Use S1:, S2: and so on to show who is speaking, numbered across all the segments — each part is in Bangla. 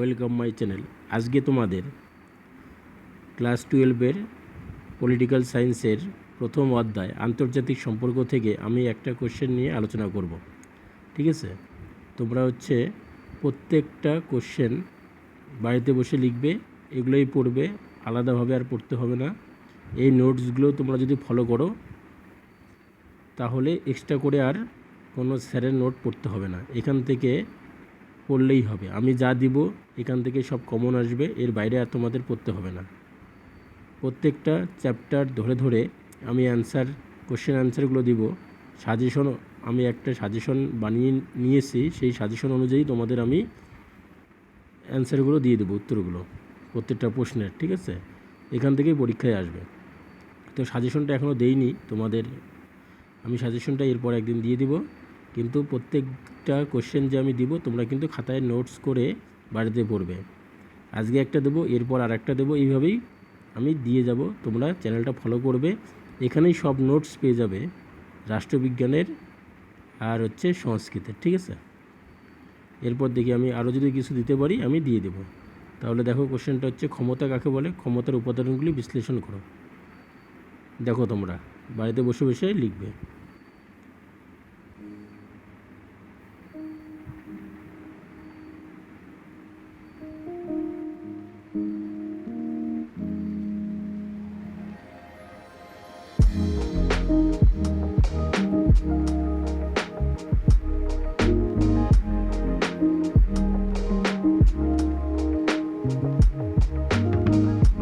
S1: Welcome my channel. আজকে তোমাদের ক্লাস টুয়েলভের পলিটিক্যাল সায়েন্সের প্রথম অধ্যায়, আন্তর্জাতিক সম্পর্ক থেকে আমি একটা কোশ্চেন নিয়ে আলোচনা করব। ঠিক আছে? তোমরা হচ্ছে প্রত্যেকটা কোশ্চেন বাড়িতে বসে লিখবে, এগুলোই পড়বে, আলাদাভাবে আর পড়তে হবে না। এই নোটসগুলো তোমরা যদি ফলো করো, তাহলে এক্সট্রা করে আর কোনো স্যারের নোট পড়তে হবে না। এখান থেকে পড়লেই হবে। আমি যা দিব, এখান থেকে সব কমন আসবে, এর বাইরে আর তোমাদের পড়তে হবে না। প্রত্যেকটা চ্যাপ্টার ধরে ধরে আমি অ্যান্সার কোশ্চেন অ্যান্সারগুলো দিব। সাজেশন আমি একটা সাজেশন বানিয়ে নিয়েছি, সেই সাজেশন অনুযায়ী তোমাদের আমি অ্যান্সারগুলো দিয়ে দেবো, উত্তরগুলো, প্রত্যেকটা প্রশ্নের, ঠিক আছে? এখান থেকেই পরীক্ষায় আসবে। তো সাজেশনটা এখনও দেইনি, তোমাদের, আমি সাজেশনটা এরপর একদিন দিয়ে দিব। কিন্তু প্রত্যেকটা কোশ্চেন যে আমি দিব, তোমরা কিন্তু খাতায় নোটস করে বাড়িতে পড়বে। আজকে একটা দেবো, এরপর আর একটা দেবো, এইভাবেই আমি দিয়ে যাব। তোমরা চ্যানেলটা ফলো করবে, এখানেই সব নোটস পেয়ে যাবে, রাষ্ট্রবিজ্ঞানের আর হচ্ছে সংস্কৃতের, ঠিক আছে? এরপর দেখি আমি আরও যদি কিছু দিতে পারি, আমি দিয়ে দেবো। তাহলে দেখো কোশ্চেনটা হচ্ছে ক্ষমতা কাকে বলে? ক্ষমতার উপাদানগুলি বিশ্লেষণ করো। দেখো তোমরা, বাড়িতে বসে বসে লিখবে। Thank you.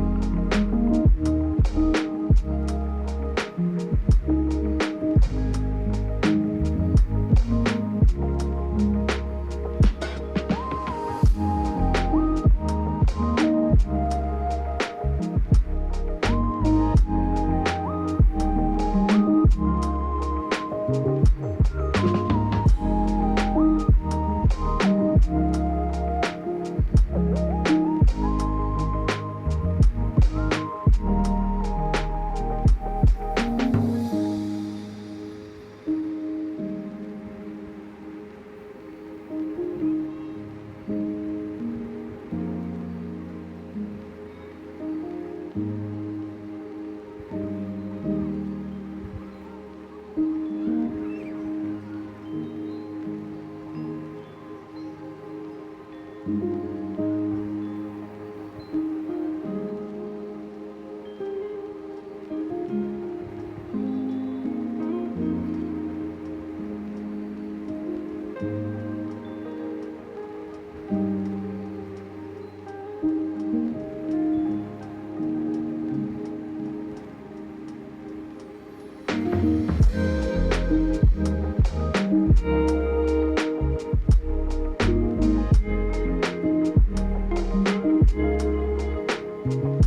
S1: Thank you.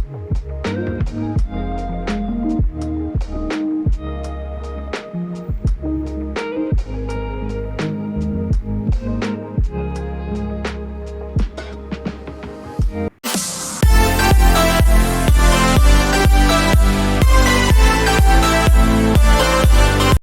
S1: Thank you.